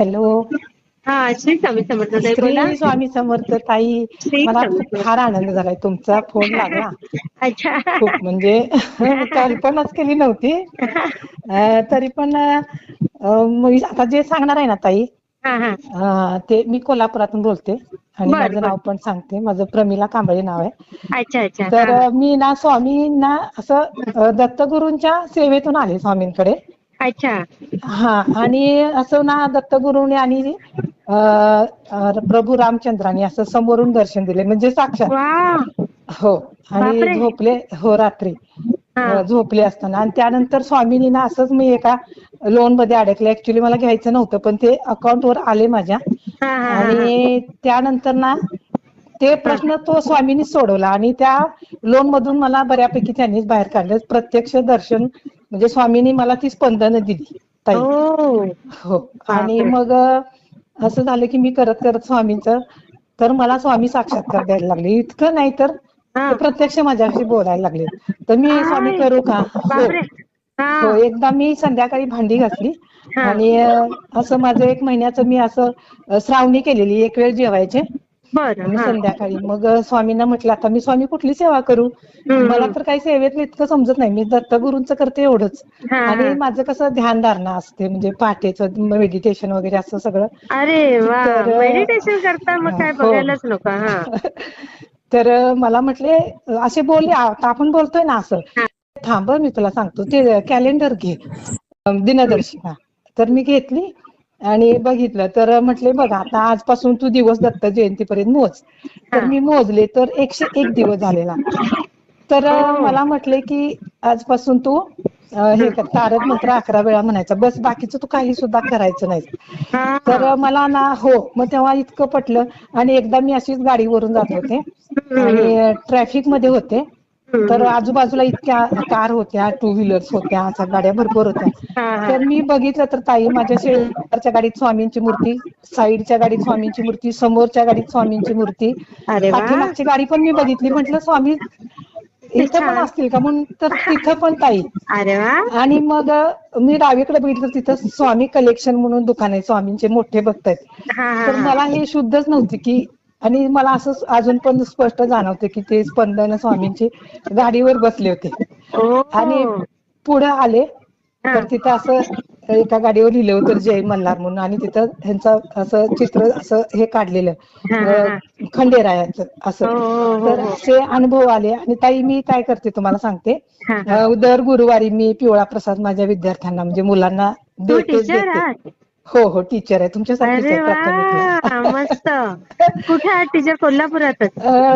Hello. हा श्री स्वामी समर्थ ताई बोला. श्री स्वामी समर्थ ताई श्री मला फार आनंद झालाय तुमचा. फोन लागला. अच्छा. खूप म्हणजे कल्पनाच केली नव्हती. तरी पण आता जे सांगणार आहे ना ताई ते मी कोल्हापुरातून बोलते. आणि माझं. नाव पण सांगते. माझं प्रमिला कांबळे नाव आहे. अच्छा अच्छा. तर मी ना स्वामींना असं दत्तगुरूंच्या सेवेतून आले स्वामींकडे. अच्छा. हा आणि असं ना दत्तगुरूने आणि अं, अं, प्रभू रामचंद्राने असं समोरून दर्शन दिले म्हणजे साक्षात. वा हो आणि बापरे. झोपले हो रात्री. हा. अं, झोपले असताना. आणि त्यानंतर स्वामींनी ना असंच मी एका लोनमध्ये अडकले. ऍक्च्युली मला घ्यायचं नव्हतं पण ते अकाउंट वर आले माझ्या. हा, हा, हा, आणि त्यानंतर ना ते प्रश्न तो स्वामींनी सोडवला. आणि त्या लोन मधून मला बऱ्यापैकी त्यांनीच बाहेर काढलं. प्रत्यक्ष दर्शन म्हणजे स्वामींनी मला ती स्पंदनं दिली ताई. हो. आणि मग असं झालं की मी करत करत स्वामींचं तर मला स्वामी साक्षात्कार द्यायला लागले. इतकं नाही तर प्रत्यक्ष माझ्याशी बोलायला लागले. तर मी स्वामी करू का? हो. हो. एकदा मी संध्याकाळी भांडी घातली. आणि असं माझं एक महिन्याचं मी असं श्रावणी केलेली एक वेळ जेवायचे. आणि. संध्याकाळी. मग स्वामींना म्हटलं आता मी स्वामी कुठली सेवा करू. मला तर काही सेवेतलं इतकं समजत नाही. मी दत्तगुरूंचं करते एवढंच. आणि. माझं कसं ध्यानधारणा असते. म्हणजे पहाटेचं मेडिटेशन वगैरे असं सगळं. अरे मेडिटेशन करता मग काय हो. बघायलाच नको हा. तर मला म्हटले असे बोलले आता आपण बोलतोय ना असं. थांब मी तुला सांगतो. ते कॅलेंडर घे. दिनदर्शिका. तर मी घेतली. आणि बघितलं तर म्हटले बघ आता आजपासून तू दिवस दत्त जयंतीपर्यंत मोज. तर. मी मोजले तर एकशे एक दिवस झालेला. तर हो. मला म्हटले की आजपासून तू हे कर तारक मंत्र अकरा वेळा म्हणायचा. बस बाकीचं तू काही सुद्धा करायचं नाही. तर मला ना हो मग तेव्हा इतकं पटलं. आणि एकदा मी अशीच गाडीवरून जात होते. आणि ट्रॅफिकमध्ये होते. तर आजूबाजूला इतक्या कार होत्या टू व्हीलर्स होत्या अशा गाड्या भरपूर होत्या. तर मी बघितलं तर ताई माझ्या शेजारच्या गाडीत स्वामींची मूर्ती साईडच्या गाडीत स्वामींची मूर्ती समोरच्या गाडीत स्वामींची मूर्ती. पाठीमागची गाडी पण मी बघितली. म्हटलं स्वामी इथं पण. असतील का? म्हणून तर तिथं पण ताई. आणि मग मी डावीकडे बघितलं तिथं स्वामी कलेक्शन म्हणून दुकान आहे. स्वामींचे मोठे भक्त आहेत. तर मला हे शुद्धच नव्हते की आणि मला असं अजून पण स्पष्ट जाणवते की ते स्पंदन स्वामींची गाडीवर बसले होते ओ आणि पुढे आले हा. तर तिथं असं एका गाडीवर लिहिलं होतं जय मल्हार म्हणून आणि तिथं ह्यांचं असं चित्र असं हे काढलेलं हा, हा, हा. खंडेरायाचं असं हो, हो, हो, तर हो. असे अनुभव आले आणि ताई मी काय करते तुम्हाला सांगते हा, हा. दर गुरुवारी मी पिवळा प्रसाद माझ्या विद्यार्थ्यांना म्हणजे मुलांना देते हो हो टीचर आहे. प्राथमिकला मस्त. कुठे टीचर कोल्हापुरातच?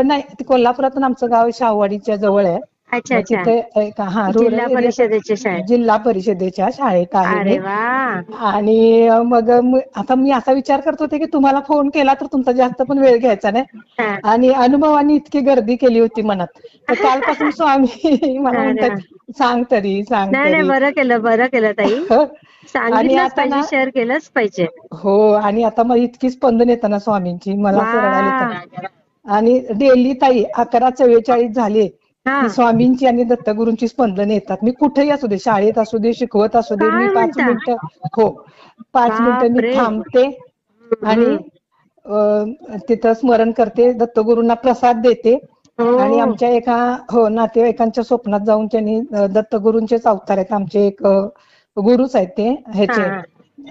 नाही कोल्हापुरातून आमचं गाव शाहूवाडीच्या जवळ आहे. अच्छा अच्छा. हा जिल्हा परिषदेच्या शाळेत. जिल्हा परिषदेच्या शाळेत आहे आणि मग आता मी असा विचार करत होते की तुम्हाला फोन केला तर तुमचा जास्त पण वेळ घ्यायचा नाही. आणि अनुभवाने इतकी गर्दी केली होती मनात. तर कालपासून स्वामी मला म्हणतात सांग तरी सांग नाही नाही तरी. बरं केलं बरं केलं ताई. ना शेअर केलंच पाहिजे. हो आणि आता मग इतकी स्पंदन येतं ना स्वामींची मला. आणि डेली ताई अकरा चव्वेचाळीस झाले स्वामींची आणि दत्तगुरूंची स्पंदन येतात. मी कुठेही असू दे शाळेत असू दे शिकवत असू दे मी पाच? मिनिटं हो पाच मिनिटं मी. थांबते आणि तिथं स्मरण करते दत्तगुरूंना प्रसाद देते हो. आणि आमच्या एका हो नातेवाईकांच्या स्वप्नात जाऊन त्यांनी दत्तगुरूंचेच अवतार आहेत. आमचे एक गुरुच आहेत ते ह्याचे.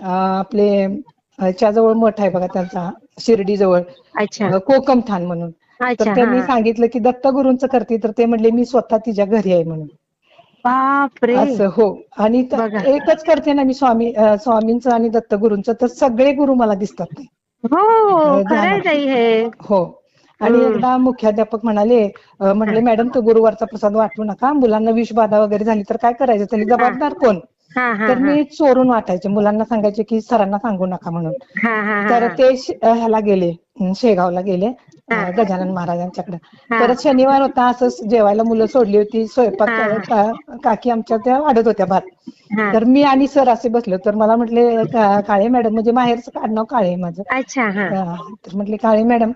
आपले ह्याच्याजवळ मठ आहे बघा त्यांचा शिर्डी जवळ अच्छा कोकमठाण म्हणून. तर त्यांनी सांगितलं की दत्तगुरूंचं करते तर ते म्हणले मी स्वतः तिच्या घरी आहे म्हणून. बापरे! असं हो. आणि. एकच करते ना मी स्वामी स्वामींचं आणि दत्तगुरूंचं तर सगळे गुरु मला दिसतात ते. हो हे. हो. आणि. एकदा मुख्याध्यापक म्हणाले म्हटले मॅडम तो गुरुवारचा प्रसाद वाटू नका मुलांना विषबाधा वगैरे झाली तर काय करायचं? त्याला जबाबदार कोण? तर हा मी चोरून वाटायचे मुलांना सांगायचे की सरांना सांगू नका म्हणून तर. ते ह्याला गेले शेगावला गेले. गजानन महाराजांच्याकडे. परत शनिवार होता असंच जेवायला मुलं सोडली होती स्वयंपाक काकी आमच्या त्या वाढत होत्या भात. तर मी आणि सर असे बसलो तर मला म्हटले काळे मॅडम म्हणजे माहेरचं आडनाव काळे माझं तर म्हटले काळे मॅडम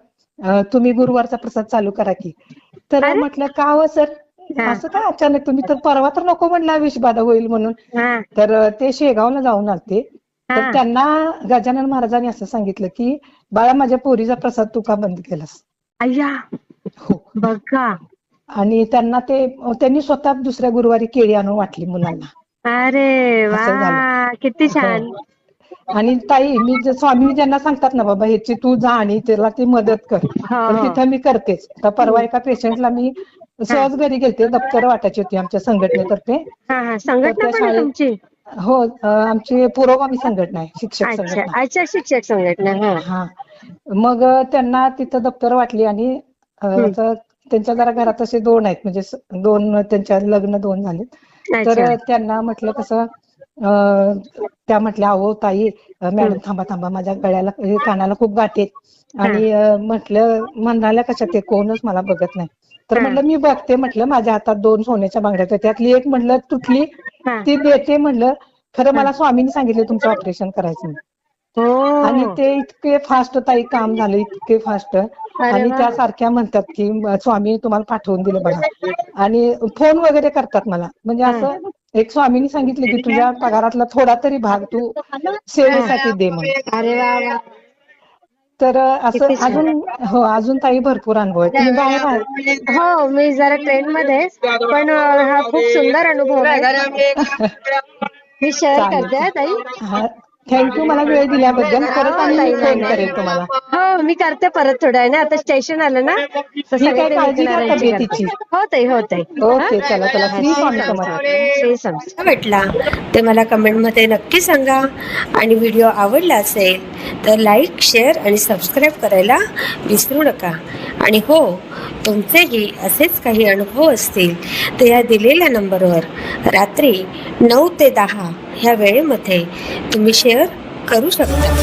तुम्ही गुरुवारचा प्रसाद चालू करा की तर. म्हटलं का हो सर. असं काय अचानक तुम्ही तर परवा तर नको म्हणला विषबाधा होईल म्हणून. हा. तर ते शेगावला जाऊन आलते. तर. त्यांना गजानन महाराजांनी असं सांगितलं की बाळा माझ्या पोरीचा प्रसाद तू का बंद केलास? अय्या. हो. बघा. आणि त्यांना ते त्यांनी स्वतः दुसऱ्या गुरुवारी केळी आणून वाटली मुलांना. अरे वा. किती छान. हो. आणि ताई मी स्वामी ज्यांना सांगतात ना बाबा ह्याची तू जा आणि त्याला ती मदत कर. हो, तर हो. तिथं मी करतेच. आता परवा एका पेशंटला मी सहज घरी गेलते दप्तर वाटायची होती आमच्या संघटनेतर्फे. हा हा. तुमची? हो आमची पुरोगामी संघटना आहे शिक्षक संघटना. अच्छा शिक्षक संघटना हा. मग त्यांना तिथं दप्तर वाटली आणि त्यांच्या जरा घरात असे दोन आहेत म्हणजे दोन त्यांच्या लग्न दोन झालेत. तर त्यांना म्हटलं कसं त्या म्हटल्या अहो ताई मॅडम थांबा थांबा माझ्या गळ्याला कानाला खूप गाठी आहेत. आणि म्हटलं म्हणाल्या कशा ते कोणच मला बघत नाही. तर. म्हटलं मी बघते म्हटलं माझ्या हातात दोन सोन्याच्या बांगड्या आहेत. त्यातली एक म्हटलं तुटली. ती देते म्हटलं खरं मला स्वामींनी सांगितलं तुमचं ऑपरेशन करायचं. हो. आणि ते इतके फास्ट ताई काम झालं इतके फास्ट. आणि. त्या सारख्या म्हणतात की स्वामी तुम्हाला पाठवून दिलं बघा. आणि फोन वगैरे करतात मला. म्हणजे असं एक स्वामींनी सांगितलं की तुझ्या पगारातला थोडा तरी भाग तू सेवेसाठी दे म्हणून. तर असं किती छान. अजून हो अजून ताई भरपूर अनुभव आहे तुम्ही बाहेर आहात. हो मी जरा ट्रेन मध्ये पण अं, हा खूप सुंदर अनुभव आहे. मी शेअर चालेल. करते हा, ताई. हा थँक्यू मला वेळ दिल्याबद्दल. परत हो, ताई, फोन करेल तुम्हाला. हो मी करते परत थोड्या वेळाने आता स्टेशन आलं ना? तर ठीक आहे, काळजी घ्या तब्येतीची. करते. हो ताई हो ताई. ओके हा? चला. चला श्री स्वामी समर्थ श्री स्वामी वाटला ते मला कमेंटमध्ये नक्की सांगा. आणि व्हिडिओ आवडला असेल तर लाईक शेअर आणि सबस्क्राईब करायला विसरू नका. आणि हो तुमचेही असेच काही अनुभव असतील तर या दिलेल्या नंबरवर रात्री नऊ ते दहा ह्या वेळेमध्ये तुम्ही शेअर करू शकता.